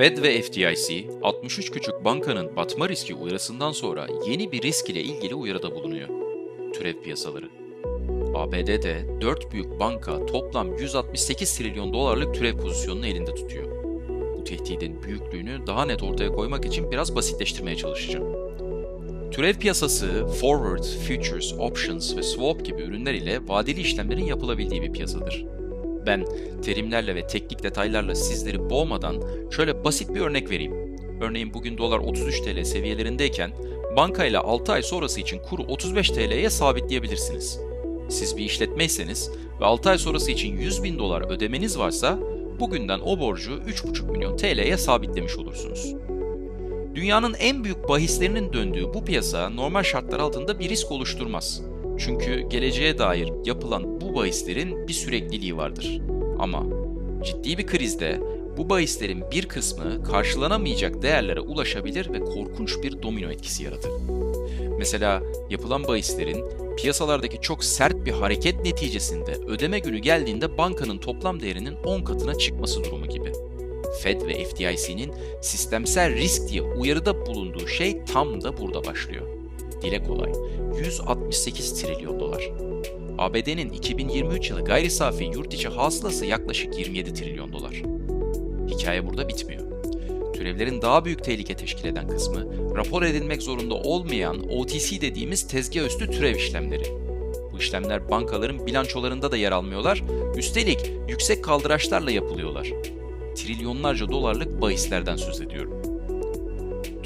Fed ve FDIC, 63 küçük bankanın batma riski uyarısından sonra yeni bir risk ile ilgili uyarıda bulunuyor. Türev piyasaları. ABD'de 4 büyük banka toplam 168 trilyon dolarlık türev pozisyonunu elinde tutuyor. Bu tehdidin büyüklüğünü daha net ortaya koymak için biraz basitleştirmeye çalışacağım. Türev piyasası, forward, futures, options ve swap gibi ürünler ile vadeli işlemlerin yapılabildiği bir piyasadır. Ben terimlerle ve teknik detaylarla sizleri boğmadan şöyle basit bir örnek vereyim. Örneğin bugün dolar 33 TL seviyelerindeyken bankayla 6 ay sonrası için kuru 35 TL'ye sabitleyebilirsiniz. Siz bir işletmeyseniz ve 6 ay sonrası için 100 bin dolar ödemeniz varsa bugünden o borcu 3,5 milyon TL'ye sabitlemiş olursunuz. Dünyanın en büyük bahislerinin döndüğü bu piyasa normal şartlar altında bir risk oluşturmaz. Çünkü geleceğe dair yapılan bu bahislerin bir sürekliliği vardır. Ama ciddi bir krizde bu bahislerin bir kısmı karşılanamayacak değerlere ulaşabilir ve korkunç bir domino etkisi yaratır. Mesela yapılan bahislerin piyasalardaki çok sert bir hareket neticesinde ödeme günü geldiğinde bankanın toplam değerinin 10 katına çıkması durumu gibi. Fed ve FDIC'nin sistemsel risk diye uyarıda bulunduğu şey tam da burada başlıyor. Dile kolay. 168 trilyon dolar. ABD'nin 2023 yılı gayri safi yurt içi hasılası yaklaşık 27 trilyon dolar. Hikaye burada bitmiyor. Türevlerin daha büyük tehlike teşkil eden kısmı, rapor edilmek zorunda olmayan OTC dediğimiz tezgah üstü türev işlemleri. Bu işlemler bankaların bilançolarında da yer almıyorlar, üstelik yüksek kaldıraçlarla yapılıyorlar. Trilyonlarca dolarlık bahislerden söz ediyorum.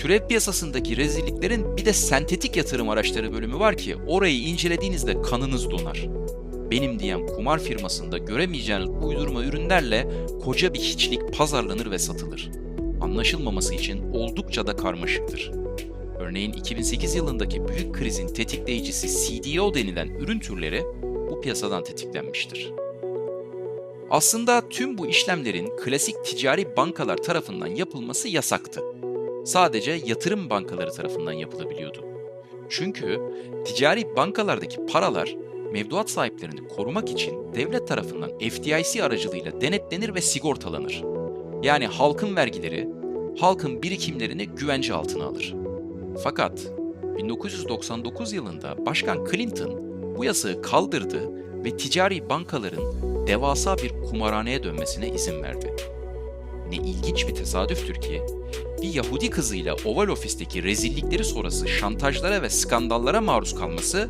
Türev piyasasındaki rezilliklerin bir de sentetik yatırım araçları bölümü var ki orayı incelediğinizde kanınız donar. Benim diyen kumar firmasında göremeyeceğiniz uydurma ürünlerle koca bir hiçlik pazarlanır ve satılır. Anlaşılmaması için oldukça da karmaşıktır. Örneğin 2008 yılındaki büyük krizin tetikleyicisi CDO denilen ürün türleri bu piyasadan tetiklenmiştir. Aslında tüm bu işlemlerin klasik ticari bankalar tarafından yapılması yasaktı sadece yatırım bankaları tarafından yapılabiliyordu. Çünkü ticari bankalardaki paralar mevduat sahiplerini korumak için devlet tarafından FDIC aracılığıyla denetlenir ve sigortalanır. Yani halkın vergileri, halkın birikimlerini güvence altına alır. Fakat 1999 yılında Başkan Clinton bu yasağı kaldırdı ve ticari bankaların devasa bir kumarhaneye dönmesine izin verdi. Ne ilginç bir tesadüftür ki bir Yahudi kızıyla Oval Ofis'teki rezillikleri sonrası şantajlara ve skandallara maruz kalması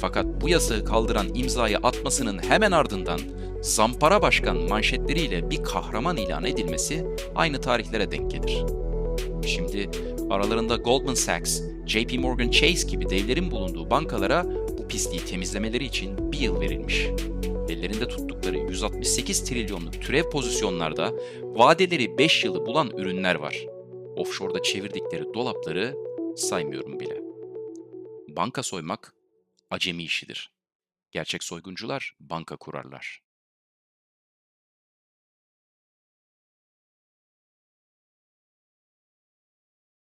fakat bu yasağı kaldıran imzayı atmasının hemen ardından Zampara Başkan manşetleriyle bir kahraman ilan edilmesi aynı tarihlere denk gelir. Şimdi aralarında Goldman Sachs, JP Morgan Chase gibi devlerin bulunduğu bankalara bu pisliği temizlemeleri için bir yıl verilmiş. Ellerinde tuttukları 168 trilyonluk türev pozisyonlarda vadeleri 5 yılı bulan ürünler var. Offshore'da çevirdikleri dolapları saymıyorum bile. Banka soymak acemi işidir. Gerçek soyguncular banka kurarlar.